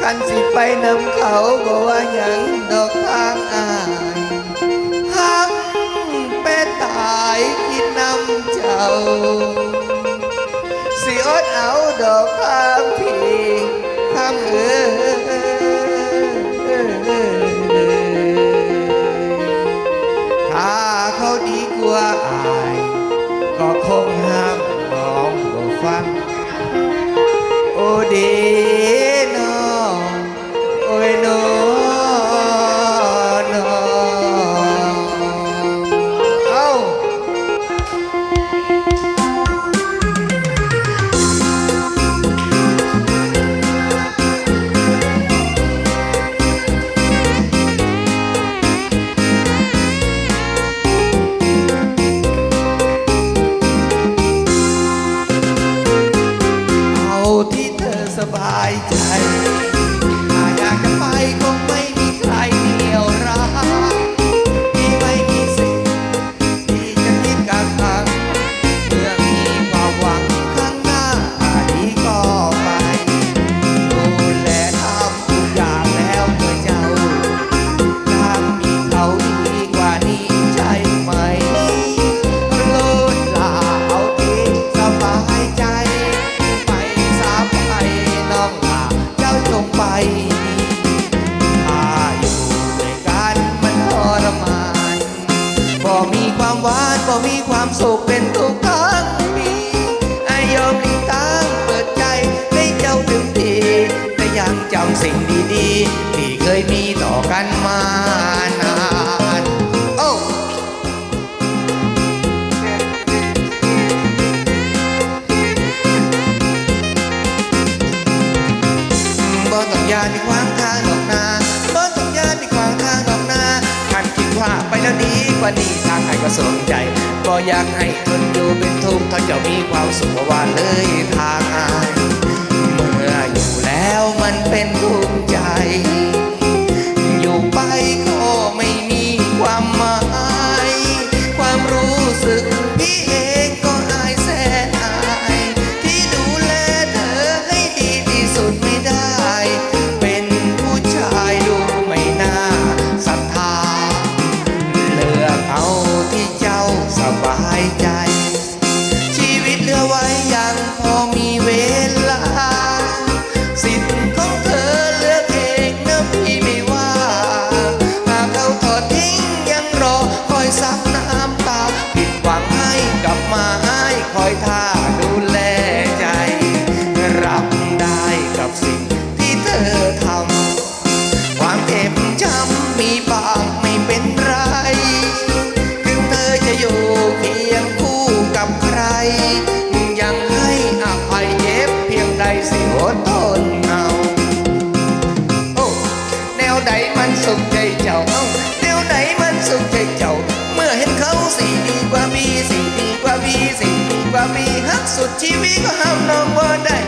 คันสิไปนำเขาบอกว่ายังดอกทางอายหักเปตายกินนำเจ้า สิอดเอาดอกทางพี่ทำเออถ้าเขาดีกว่าอาย ก็คงห้ามน้องบ่ฟัง โอ้ดี บายใจ หวานบ่มีความสุขเป็นทุกครั้งปีอายอมหลีกทางเปิดใจให้เจ้าถึงทีแต่ยังจำสิ่งดีๆ ที่เคยมีต่อกันมา ว่านี้ทางไหนก็สนใจบ่อยากให้ทนอยู่เป็นทุกข์ถ้าเจ้ามีความสุขว่าเลยทาง กับสิ่งที่เธอทำ ความเจ็บช้ำมีบางไม่เป็นไร ถึงเธอจะอยู่เพียงคู่กับใคร ยังให้อภัยเจ็บเพียงใดสิอดทนเอาโอ้แนวใดมันสุขใจเจ้าเอ้าแนวไหนมันสุขใจเจ้า เมื่อเห็นเขาสีดีกว่ามีสีดีกว่ามีสีดีกว่ามีฮักสุดชีวิตก็ห้ามน้องบ่ได้